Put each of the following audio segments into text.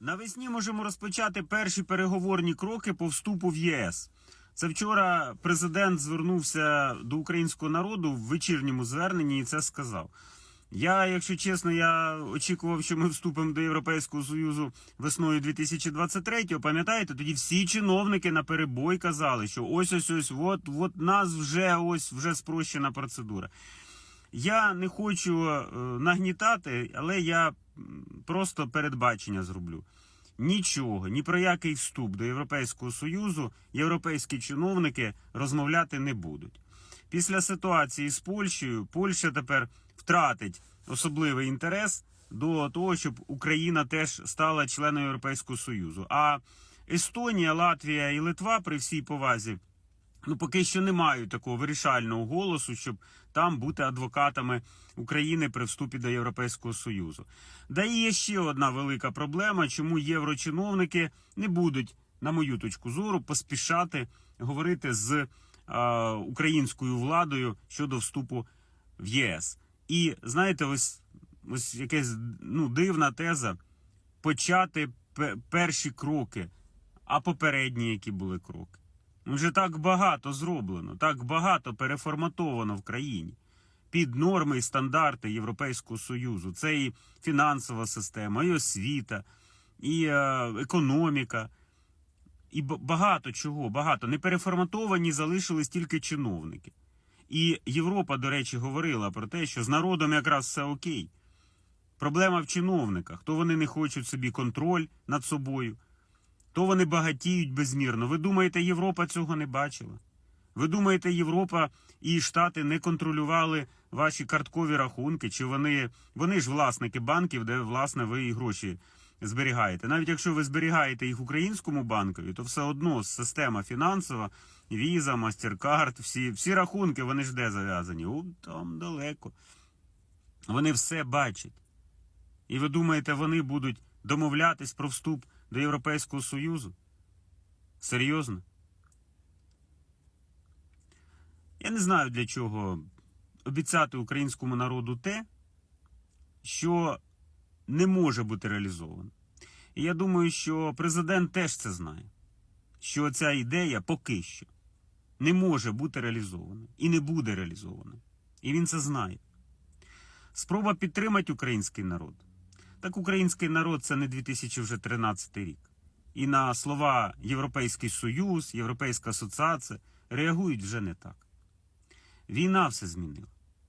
Навесні можемо розпочати перші переговорні кроки по вступу в ЄС. Це вчора президент звернувся до українського народу в вечірньому зверненні і це сказав. Я, якщо чесно, я очікував, що ми вступимо до Європейського Союзу весною 2023-го. Пам'ятаєте, тоді всі чиновники на перебой казали, що ось ось ось, от, от нас вже ось вже спрощена процедура. Я не хочу е, нагнітати, але я просто передбачення зроблю. Нічого, ні про який вступ до Європейського Союзу європейські чиновники розмовляти не будуть. Після ситуації з Польщею Польща тепер втратить особливий інтерес до того, щоб Україна теж стала членом Європейського Союзу. А Естонія, Латвія і Литва при всій повазі ну поки що не мають такого вирішального голосу, щоб там бути адвокатами України при вступі до Європейського Союзу. Да і є ще одна велика проблема, чому єврочиновники не будуть, на мою точку зору, поспішати говорити з е, українською владою щодо вступу в ЄС. І знаєте, ось ось якась ну дивна теза почати пе- перші кроки, а попередні які були кроки. Вже так багато зроблено, так багато переформатовано в країні під норми і стандарти Європейського Союзу. Це і фінансова система, і освіта, і е, економіка, і багато чого, багато. Не переформатовані залишились тільки чиновники. І Європа, до речі, говорила про те, що з народом якраз все окей. Проблема в чиновниках. То вони не хочуть собі контроль над собою, то вони багатіють безмірно. Ви думаєте, Європа цього не бачила? Ви думаєте, Європа і Штати не контролювали ваші карткові рахунки? Чи вони, вони ж власники банків, де власне ви і гроші зберігаєте? Навіть якщо ви зберігаєте їх українському банкові, то все одно система фінансова, віза, мастеркард, всі, всі рахунки, вони ж де зав'язані? О, там далеко. Вони все бачать. І ви думаєте, вони будуть домовлятись про вступ до Європейського Союзу? Серйозно? Я не знаю для чого обіцяти українському народу те, що не може бути реалізовано. І я думаю, що президент теж це знає, що ця ідея поки що не може бути реалізована і не буде реалізована. І він це знає. Спроба підтримати український народ. Так український народ це не 2013 рік. І на слова Європейський Союз, Європейська асоціація реагують вже не так. Війна все змінила.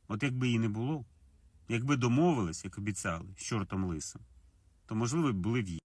От якби її не було, якби домовились, як обіцяли, з чортом лисим, то можливо були б її.